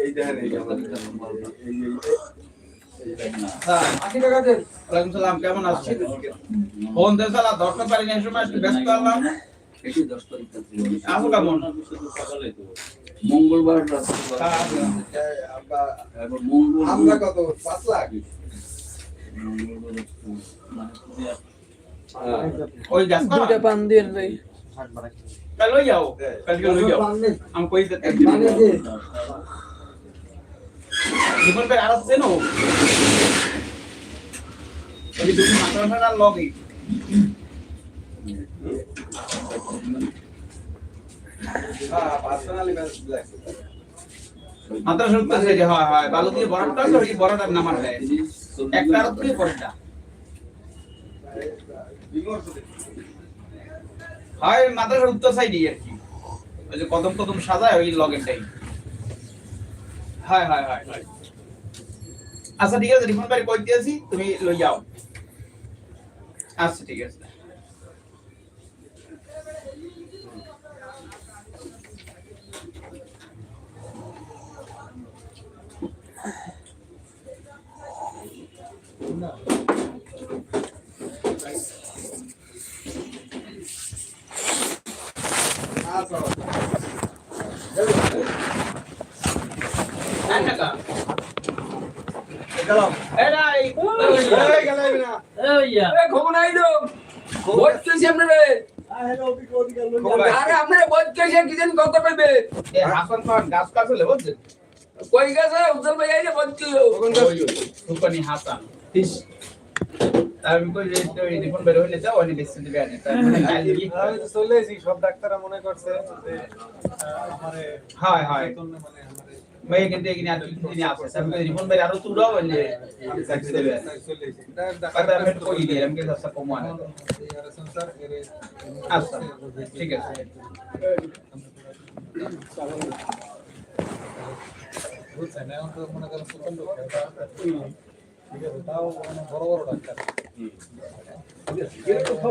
এই দেখেন হ্যাঁ, কেমন আছেন? ফোন দিয়ে পারি না, সময় ব্যস্ত। মঙ্গলবার হ্যাঁ, আমরা কত পাঁচ লাখ নাম আর একটা আর দুই পরেরটা। হয় মাদ্রাসার উত্তর সাইডেই আর কি। ওই যে কদম কদম সাজায় ওই লগেরটাই হয় হয় হয় হয়। আচ্ছা ঠিক আছে রিফোন ভাই কই দিয়েছি তুমি লই যাও। আচ্ছা ঠিক আছে এক টাকা এই না, এই- এই গেলাই না এ খবর নাই তো বলতেছি আপনারে। আরে কি জানি কত কইবে হাসান খান গাছ কাটলে বুঝছেন? কই গেছে? উজ্জ্বল ভাই আইলে বলছিল সুপানি হাসান। আমি কই যে ওই রিফোন বের হইলে যাও আমি দেখছি দিবে আনে তার মানে তো চলে সব ডাক্তাররা মনে করছে যে আমারে হয় ভাই এখানে আর কিছু দিন আছে আমি কই রিফোন ভাই আরও তুড়াও বলে এসেছি ডাক- কথা আমি ডাক্তার কই দিয়ে কে সস্তা কম আনে এই আর সংসার এর আচ্ছা ঠিক আছে তো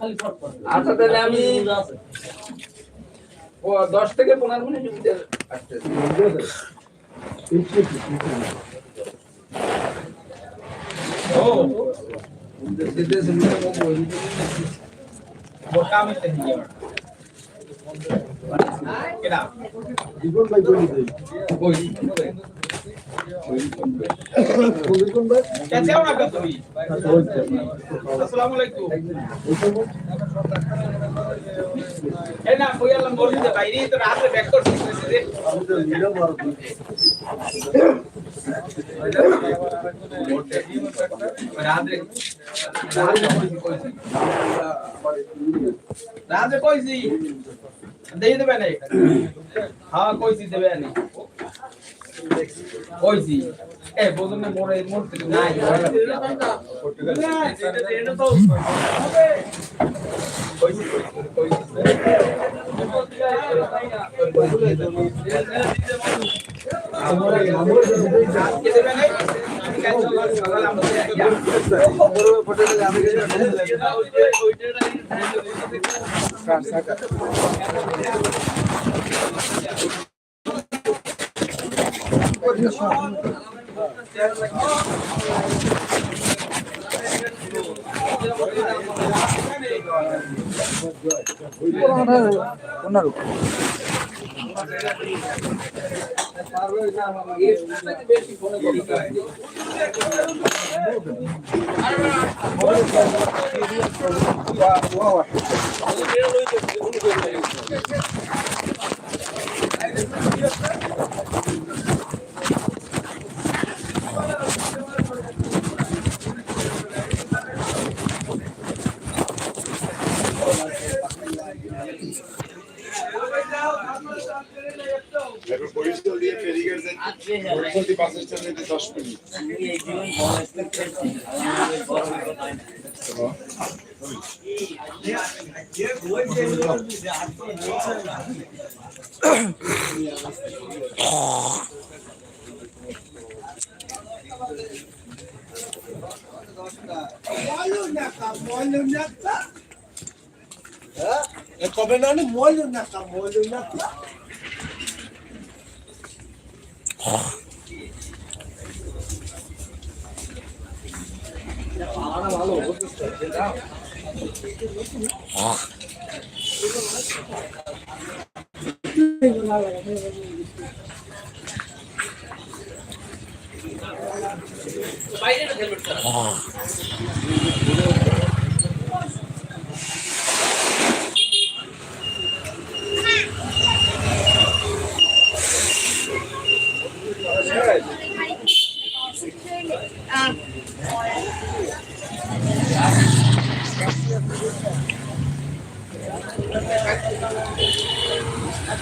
এই না কই আলাম বলি যে বাইরে তো রাতে ব্যাক করছিস রে রাতে রাতে কইছি দেই দেবে নাই হ্যাঁ কইছি দেবে নাই কইছি এ বোঝেন না মোর এই মুহূর্তে নাই আজকে দেবে নাই আমি কাল সকালে আমরা বরিশাল দিয়ে দিয়ে বাস স্ট্যান্ড যেতে দশ মিনিট। কবে না ময়ূর না ময়ূর না Um,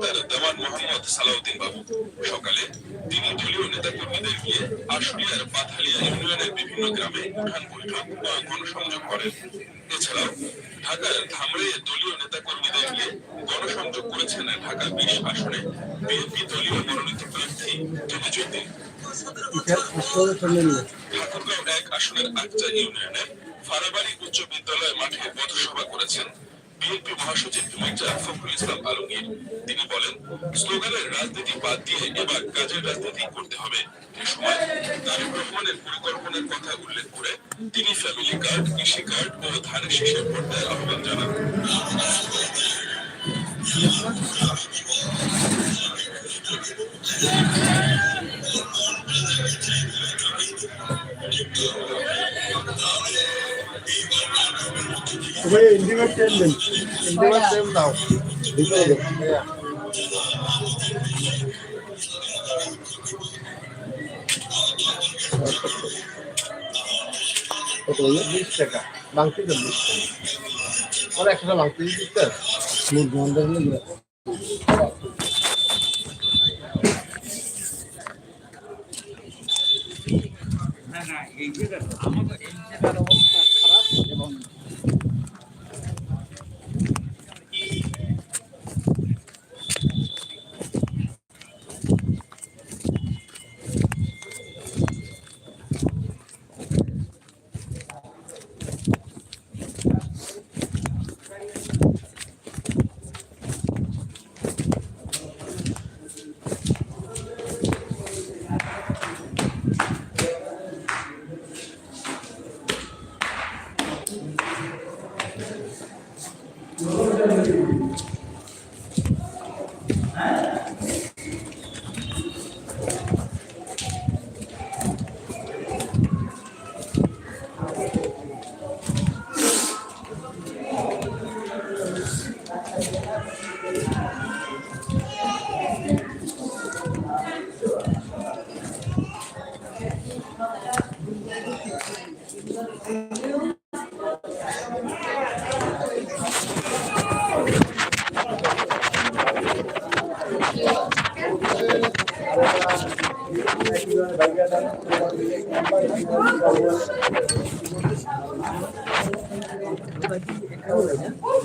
ডাক্তার দেওয়ান মোহাম্মদ সালাউদ্দিন বাবু। সকালে তিনি দলীয় নেতাকর্মীদের নিয়ে আশুলিয়ার পাথালিয়া ইউনিয়নের বিভিন্ন গ্রামে উঠান বৈঠক গণসংযোগ করেন। এছাড়াও ঢাকার ধামরাইয়ে দলীয় নেতাকর্মীদের নিয়ে গণসংযোগ করেছেন ঢাকা বিশ আসনে বিএনপি দলীয় মনোনীত প্রার্থী জমিজুদ্দিন। ঠাকুরগাঁও এক আসনের আকচা ইউনিয়নে ফারাবাড়ি উচ্চ বিদ্যালয় মাঠে পথসভা করেছেন বিএনপি মহাসচিব মির্জা ফখরুল ইসলাম আলমগীর। বলেন স্লোগানের রাজনীতি বাদ দিয়ে এবার কাজের রাজনীতি করতে হবে। এ সময় তারেক রহমানের পরিকল্পনার কথা উল্লেখ করে তিনি ফ্যামিলি কার্ড কৃষি কার্ড ও ধানের শীষের দেওয়ার আহ্বান জানান। ভাইয়া ইন্ডিমেট টেন দিন। ইন্ডিমেট টেন দাও। ভিতরে দাও কত হলো বিশ টাকা। বাংতি চল্লিশ টাকা। আর একশো বাংতি দিতে এই যে আমাদের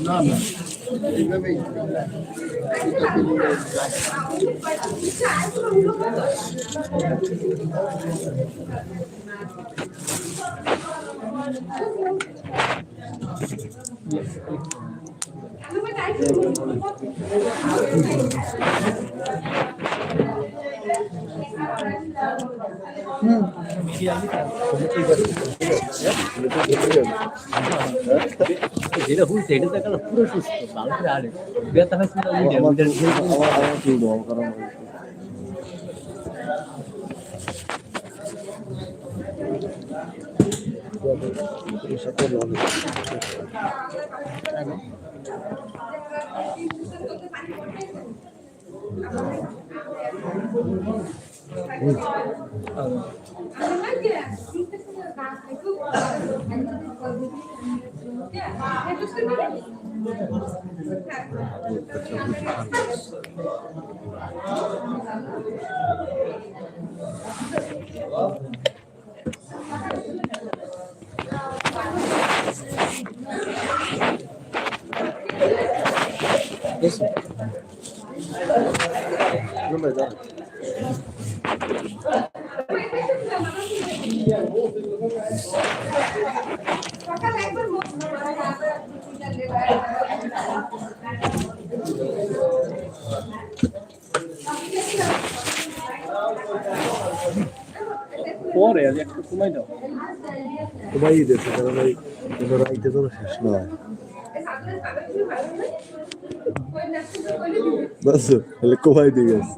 না না এইভাবেই Thank you. যেটা হয়েছে এটা তো পুরো সুস্থ মানুষের আরে ব্যথা হয়েছে না ওই যে ওইটার আমার আমার কি দেবো কারণ সকাল একবার পরে আজ একটু সময় দাও। সবাই দিয়েছে কারণ ওই রাইতে তো শেষ নয়। বাস তাহলে কমাই দিয়ে গেছে?